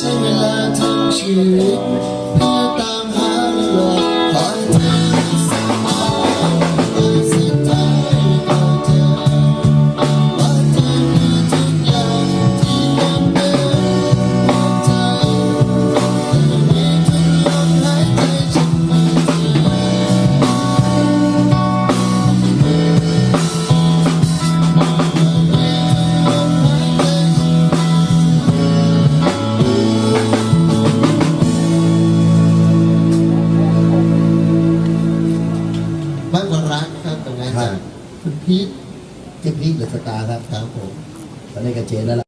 ใช้เวลาทั้งชีวิตเพื่อตามหา ท่านคุณพีทเจ้พีทเรือสตาร์ครับครับผมตอนนี้ก็เจนแล้วล่ะ